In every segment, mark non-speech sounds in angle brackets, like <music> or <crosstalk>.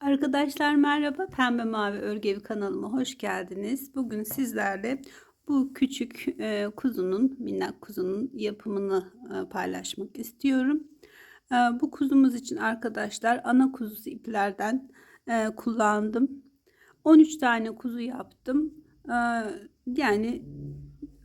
Arkadaşlar merhaba. Pembe Mavi Örgü Evi kanalıma hoş geldiniz. Bugün sizlerle bu küçük e, kuzunun, minnak kuzunun yapımını e, paylaşmak istiyorum. E, bu kuzumuz için arkadaşlar ana kuzusu iplerden e, kullandım. 13 tane kuzu yaptım. E, yani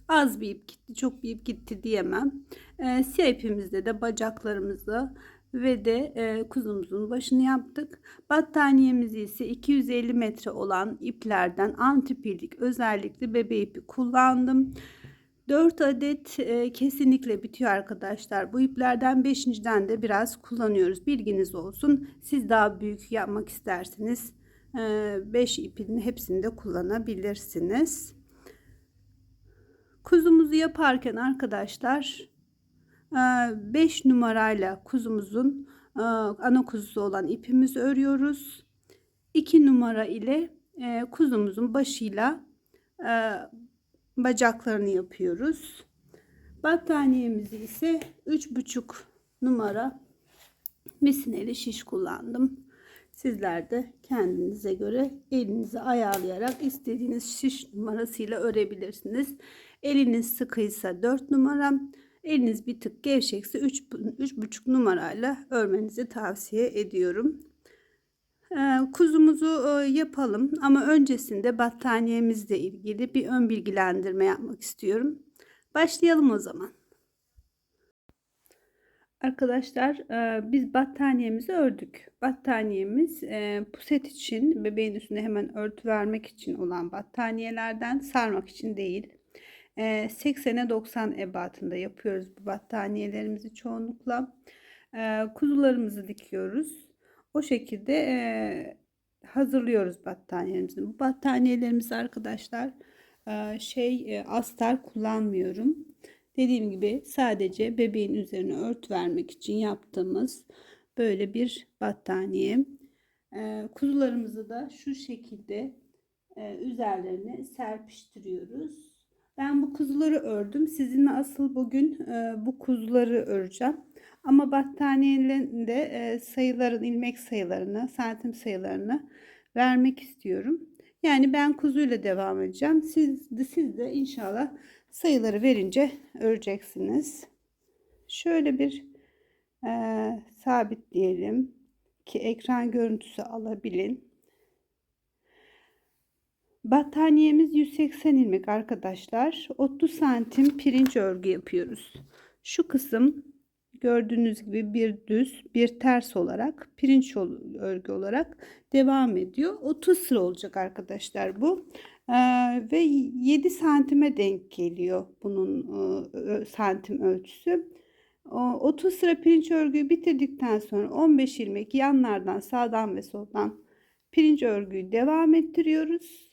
az bir ip gitti, çok bir ip gitti diyemem. E, siyah ipimizde de bacaklarımızı ve de e, kuzumuzun başını yaptık. Battaniyemizi ise 250 metre olan iplerden antipilik özellikle bebe ipi kullandım. 4 adet e, kesinlikle bitiyor arkadaşlar. Bu iplerden 5.den de biraz kullanıyoruz. Bilginiz olsun. Siz daha büyük yapmak isterseniz 5 e, ipin hepsini de kullanabilirsiniz. Kuzumuzu yaparken arkadaşlar 5 numarayla kuzumuzun ana kuzusu olan ipimizi örüyoruz. 2 numara ile kuzumuzun başıyla bacaklarını yapıyoruz. Battaniyemizi ise 3,5 numara misineli şiş kullandım. Sizler de kendinize göre elinizi ayarlayarak istediğiniz şiş numarasıyla örebilirsiniz. Eliniz sıkıysa 4 numara, Eliniz bir tık gevşekse 3,5 numarayla örmenizi tavsiye ediyorum. Ee, kuzumuzu e, yapalım ama öncesinde battaniyemizle ilgili bir ön bilgilendirme yapmak istiyorum. Başlayalım o zaman. Arkadaşlar e, biz battaniyemizi ördük. Battaniyemiz e, puset için bebeğin üstüne hemen örtü vermek için olan battaniyelerden sarmak için değil. 80'e 90 ebatında yapıyoruz bu battaniyelerimizi çoğunlukla. Kuzularımızı dikiyoruz. O şekilde hazırlıyoruz battaniyelerimizi. Bu battaniyelerimizi arkadaşlar şey astar kullanmıyorum. Dediğim gibi sadece bebeğin üzerine ört vermek için yaptığımız böyle bir battaniye. Kuzularımızı da şu şekilde üzerlerine serpiştiriyoruz. Ben bu kuzuları ördüm. Sizinle asıl bugün e, bu kuzuları öreceğim. Ama battaniyenin de e, sayıların, ilmek sayılarını, santim sayılarını vermek istiyorum. Yani ben kuzuyla devam edeceğim. Siz de, siz de inşallah sayıları verince öreceksiniz. Şöyle bir e, sabitleyelim ki ekran görüntüsü alabilin. Battaniyemiz 180 ilmek arkadaşlar. 30 santim pirinç örgü yapıyoruz. Şu kısım gördüğünüz gibi bir düz bir ters olarak pirinç örgü olarak devam ediyor. 30 sıra olacak arkadaşlar bu. Ee, ve 7 santime denk geliyor bunun e, santim ölçüsü. 30 sıra pirinç örgüyü bitirdikten sonra 15 ilmek yanlardan sağdan ve soldan pirinç örgüyü devam ettiriyoruz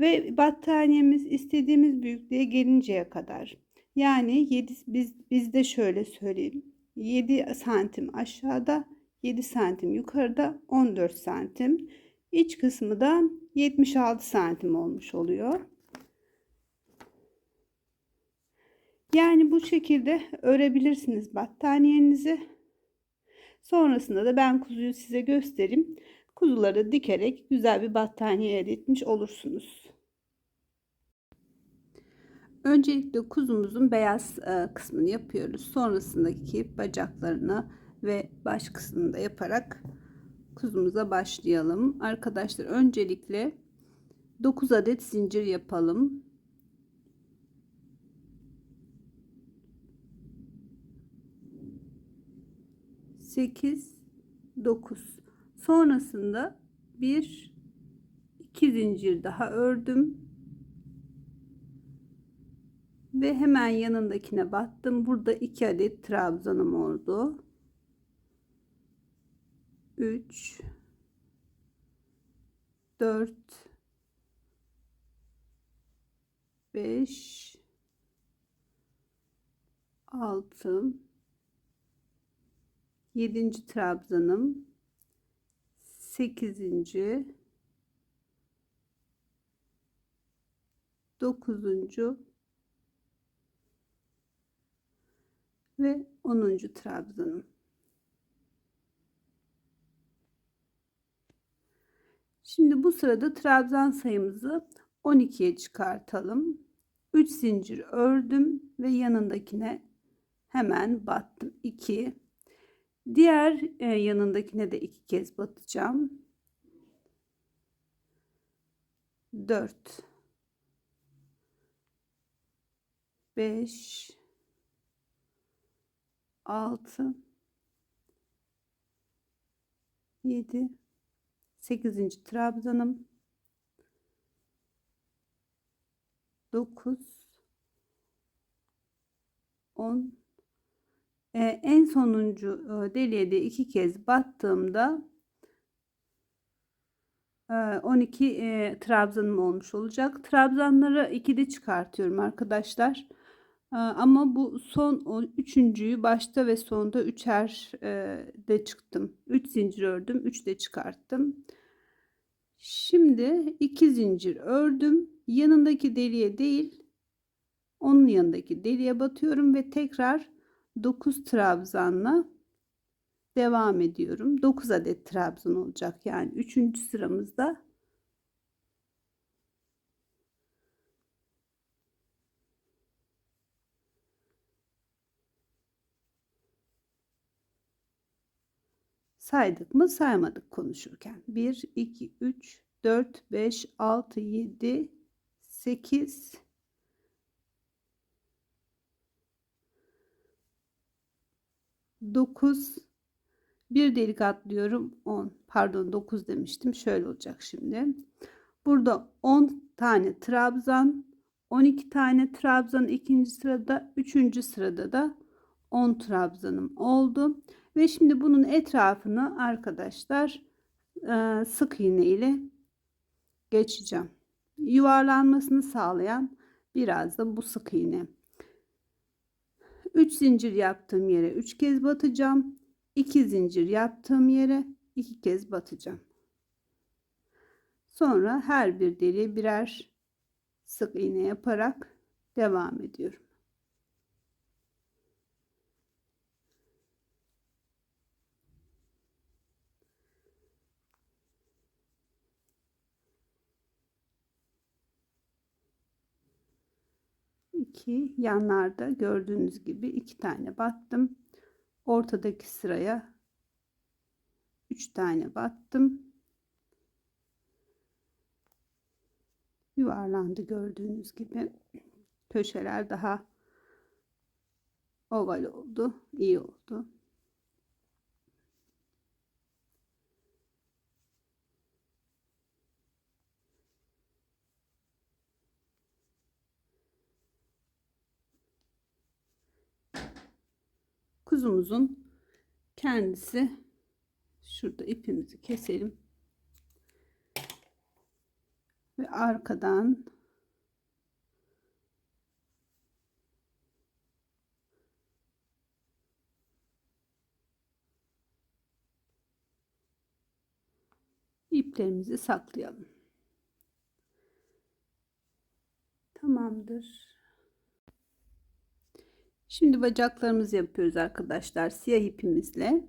ve battaniyemiz istediğimiz büyüklüğe gelinceye kadar. Yani 7 biz bizde şöyle söyleyeyim. 7 santim aşağıda, 7 santim yukarıda, 14 santim. İç kısmı da 76 santim olmuş oluyor. Yani bu şekilde örebilirsiniz battaniyenizi. Sonrasında da ben kuzuyu size göstereyim. Kuzuları dikerek güzel bir battaniye elde etmiş olursunuz. Öncelikle kuzumuzun beyaz e, kısmını yapıyoruz. Sonrasındaki bacaklarını ve baş kısmını da yaparak kuzumuza başlayalım. Arkadaşlar öncelikle 9 adet zincir yapalım. Sekiz, dokuz. Sonrasında bir, iki zincir daha ördüm ve hemen yanındakine battım. Burada 2 adet trabzanım oldu. 3 4 5 6 7. trabzanım 8. 9 ve 10. trabzanım. Şimdi bu sırada trabzan sayımızı 12'ye çıkartalım. 3 zincir ördüm ve yanındakine hemen battım. 2. Diğer e, yanındakine de iki kez batacağım. 4 5 6 7 8. trabzanım 9 10 ee, en sonuncu e, deliğe de iki kez battığımda e, 12 e, trabzanım olmuş olacak. Trabzanları 2'de çıkartıyorum arkadaşlar. E, ama bu son üçüncüyü başta ve sonda üçer e, de çıktım. 3 zincir ördüm, 3 de çıkarttım. Şimdi 2 zincir ördüm. Yanındaki deliğe değil, onun yanındaki deliğe batıyorum ve tekrar 9 trabzanla devam ediyorum. 9 adet trabzan olacak. Yani 3. sıramızda saydık mı? Saymadık konuşurken. 1 2 3 4 5 6 7 8 9 bir delik atlıyorum 10 pardon 9 demiştim. Şöyle olacak şimdi. Burada 10 tane trabzan 12 tane trabzan. İkinci sırada üçüncü sırada da 10 trabzanım oldu ve şimdi bunun etrafını arkadaşlar e, sık iğne ile geçeceğim yuvarlanmasını sağlayan biraz da bu sık iğne 3 zincir yaptığım yere 3 kez batacağım. 2 zincir yaptığım yere 2 kez batacağım. Sonra her bir deliğe birer sık iğne yaparak devam ediyorum. 2 yanlarda gördüğünüz gibi iki tane battım. Ortadaki sıraya 3 tane battım. Yuvarlandı gördüğünüz gibi. Köşeler daha oval oldu. iyi oldu. Kuzumuzun kendisi şurada ipimizi keselim ve arkadan iplerimizi saklayalım. Tamamdır. Şimdi bacaklarımızı yapıyoruz arkadaşlar. Siyah ipimizle.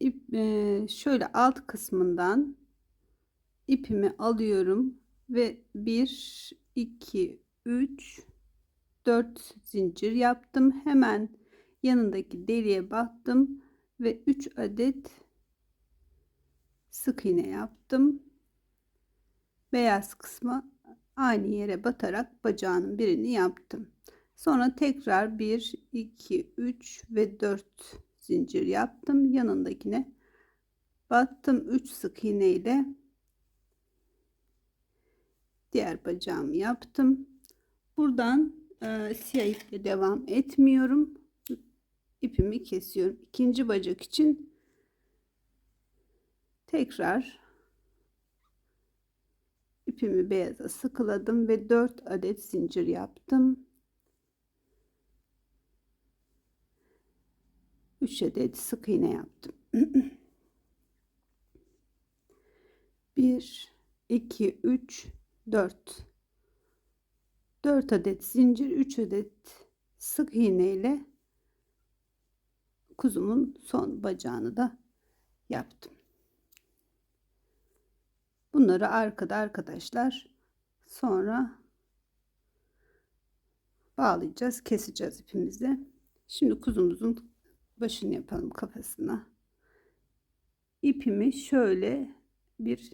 İp, e, şöyle alt kısmından ipimi alıyorum ve 1 2 3 4 zincir yaptım. Hemen yanındaki deliğe battım ve 3 adet sık iğne yaptım. Beyaz kısmı aynı yere batarak bacağının birini yaptım. Sonra tekrar 1, 2, 3 ve 4 zincir yaptım. Yanındakine battım 3 sık iğne ile diğer bacağımı yaptım. Buradan e, siyah iple devam etmiyorum. İpimi kesiyorum. İkinci bacak için tekrar ipimi beyaza sıkıladım ve 4 adet zincir yaptım. 3 adet sık iğne yaptım. 1 2 3 4 4 adet zincir 3 adet sık iğne ile kuzumun son bacağını da yaptım. Bunları arkada arkadaşlar sonra bağlayacağız, keseceğiz ipimizi. Şimdi kuzumuzun başını yapalım kafasına. İpimi şöyle bir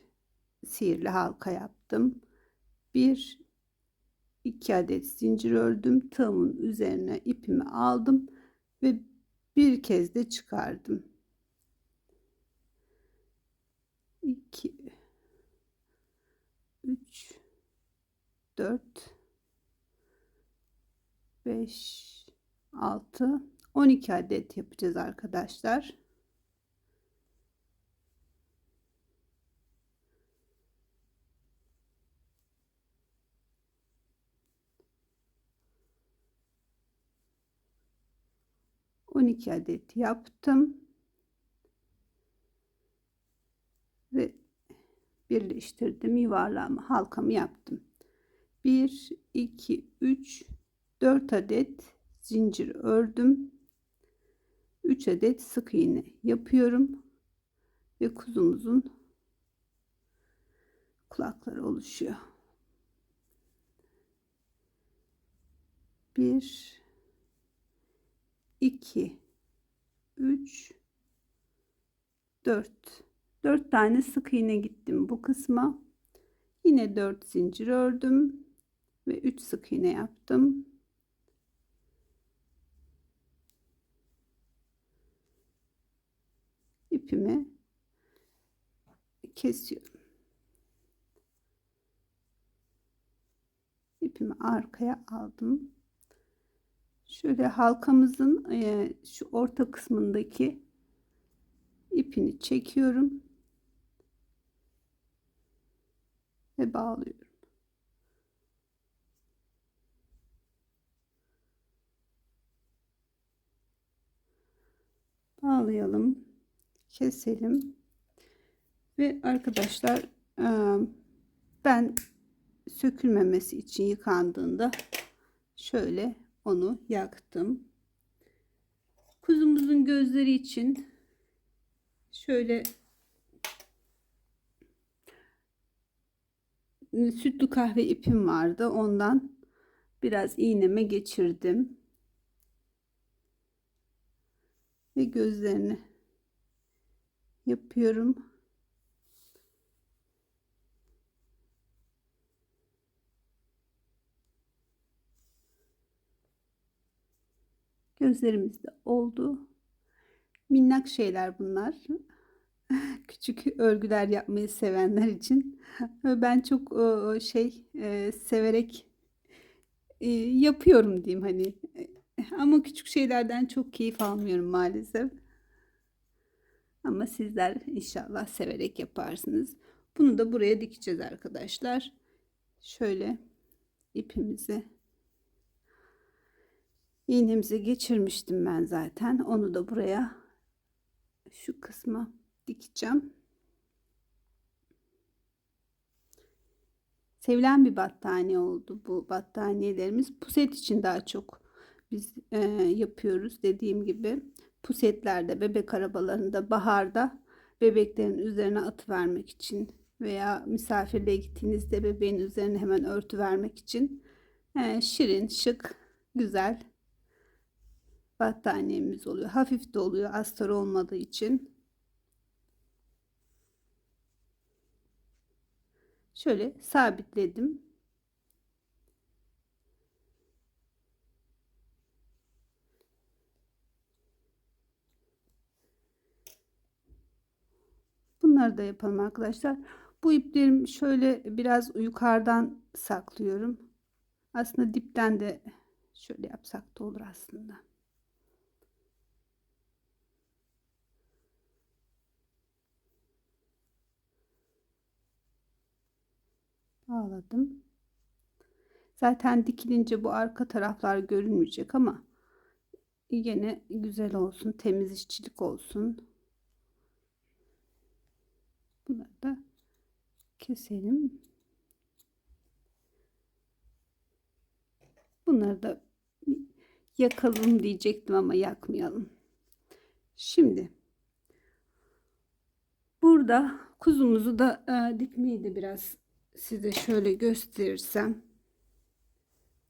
sihirli halka yaptım. Bir iki adet zincir ördüm. Tığımın üzerine ipimi aldım ve bir kez de çıkardım. 2 3 4 5 6 12 adet yapacağız arkadaşlar. On iki adet yaptım. Ve birleştirdim. Yuvarlağımı, halkamı yaptım. 1, 2, 3, 4 adet zincir ördüm. 3 adet sık iğne yapıyorum. Ve kuzumuzun kulakları oluşuyor. 1 2 3 4 4 tane sık iğne gittim bu kısma. Yine 4 zincir ördüm ve 3 sık iğne yaptım. ipimi kesiyorum. İpimi arkaya aldım. Şöyle halkamızın e, şu orta kısmındaki ipini çekiyorum ve bağlıyorum. Bağlayalım keselim. Ve arkadaşlar ben sökülmemesi için yıkandığında şöyle onu yaktım. Kuzumuzun gözleri için şöyle sütlü kahve ipim vardı. Ondan biraz iğneme geçirdim. Ve gözlerini yapıyorum. Gözlerimiz de oldu. Minnak şeyler bunlar. <laughs> Küçük örgüler yapmayı sevenler için. Ben çok şey severek yapıyorum diyeyim hani. <laughs> Ama küçük şeylerden çok keyif almıyorum maalesef. Ama sizler inşallah severek yaparsınız. Bunu da buraya dikeceğiz arkadaşlar. Şöyle ipimizi iğnemizi geçirmiştim ben zaten. Onu da buraya şu kısma dikeceğim. Sevilen bir battaniye oldu bu battaniyelerimiz. Puset için daha çok biz e, yapıyoruz dediğim gibi pusetlerde, bebek arabalarında, baharda bebeklerin üzerine atı vermek için veya misafirliğe gittiğinizde bebeğin üzerine hemen örtü vermek için e, şirin, şık, güzel battaniyemiz oluyor. Hafif de oluyor astar olmadığı için. Şöyle sabitledim. Bunları da yapalım arkadaşlar. Bu iplerimi şöyle biraz yukarıdan saklıyorum. Aslında dipten de şöyle yapsak da olur aslında. Bağladım. Zaten dikilince bu arka taraflar görünmeyecek ama yine güzel olsun, temiz işçilik olsun. Bunları da keselim. Bunları da yakalım diyecektim ama yakmayalım. Şimdi burada Kuzumuzu da e, dikmeyi de biraz size şöyle gösterirsem.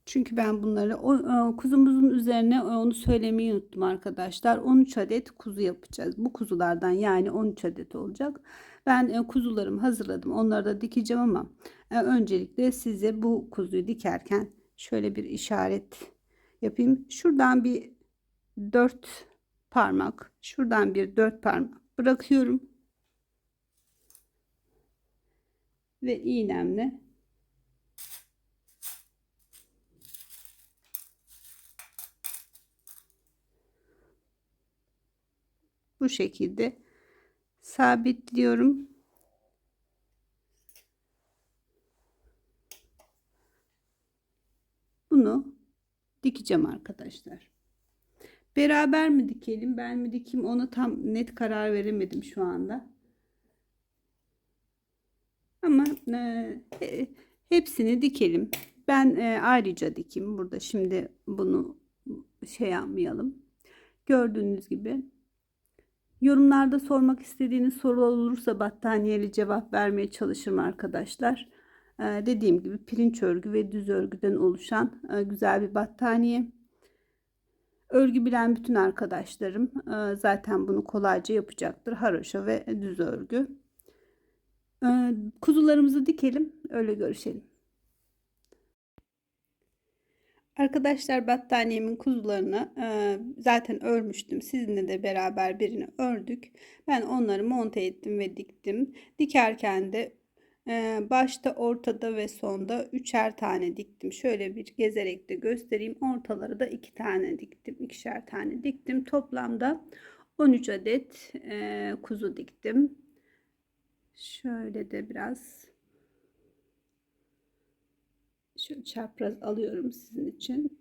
Çünkü ben bunları o, e, kuzumuzun üzerine e, onu söylemeyi unuttum arkadaşlar. 13 adet kuzu yapacağız. Bu kuzulardan yani 13 adet olacak. Ben e, kuzularımı hazırladım. Onları da dikeceğim ama öncelikle size bu kuzuyu dikerken şöyle bir işaret yapayım. Şuradan bir 4 parmak, şuradan bir 4 parmak bırakıyorum. Ve iğnemle bu şekilde sabitliyorum. Bunu dikeceğim arkadaşlar. Beraber mi dikelim, ben mi dikeyim onu tam net karar veremedim şu anda. Ama e, hepsini dikelim. Ben e, ayrıca dikeyim. Burada şimdi bunu şey yapmayalım. Gördüğünüz gibi Yorumlarda sormak istediğiniz soru olursa battaniyeli cevap vermeye çalışırım arkadaşlar. Ee, dediğim gibi pirinç örgü ve düz örgüden oluşan e, güzel bir battaniye. Örgü bilen bütün arkadaşlarım e, zaten bunu kolayca yapacaktır. Haroşa ve düz örgü. E, kuzularımızı dikelim öyle görüşelim. Arkadaşlar battaniyemin kuzularını e, zaten örmüştüm. Sizinle de beraber birini ördük. Ben onları monte ettim ve diktim. Dikerken de e, başta, ortada ve sonda üçer tane diktim. Şöyle bir gezerek de göstereyim. Ortaları da iki tane diktim. ikişer tane diktim. Toplamda 13 adet e, kuzu diktim. Şöyle de biraz Şöyle çapraz alıyorum sizin için.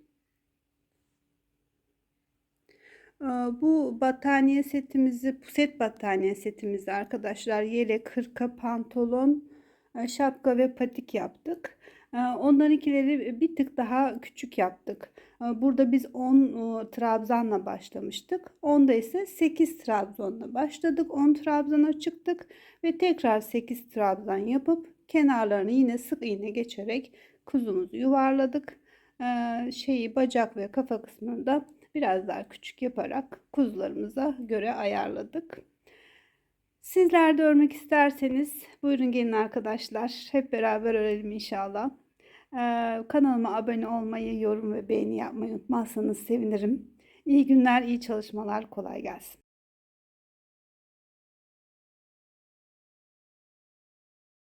Ee, bu battaniye setimizi, set battaniye setimizi arkadaşlar yelek, hırka, pantolon, e, şapka ve patik yaptık. Ee, onlarınkileri bir tık daha küçük yaptık. Ee, burada biz 10 trabzanla başlamıştık. Onda ise 8 trabzanla başladık. 10 trabzana çıktık ve tekrar 8 trabzan yapıp kenarlarını yine sık iğne geçerek kuzumuzu yuvarladık. Ee, şeyi bacak ve kafa kısmını da biraz daha küçük yaparak kuzularımıza göre ayarladık. Sizler de örmek isterseniz buyurun gelin arkadaşlar. Hep beraber örelim inşallah. Ee, kanalıma abone olmayı, yorum ve beğeni yapmayı unutmazsanız sevinirim. İyi günler, iyi çalışmalar, kolay gelsin.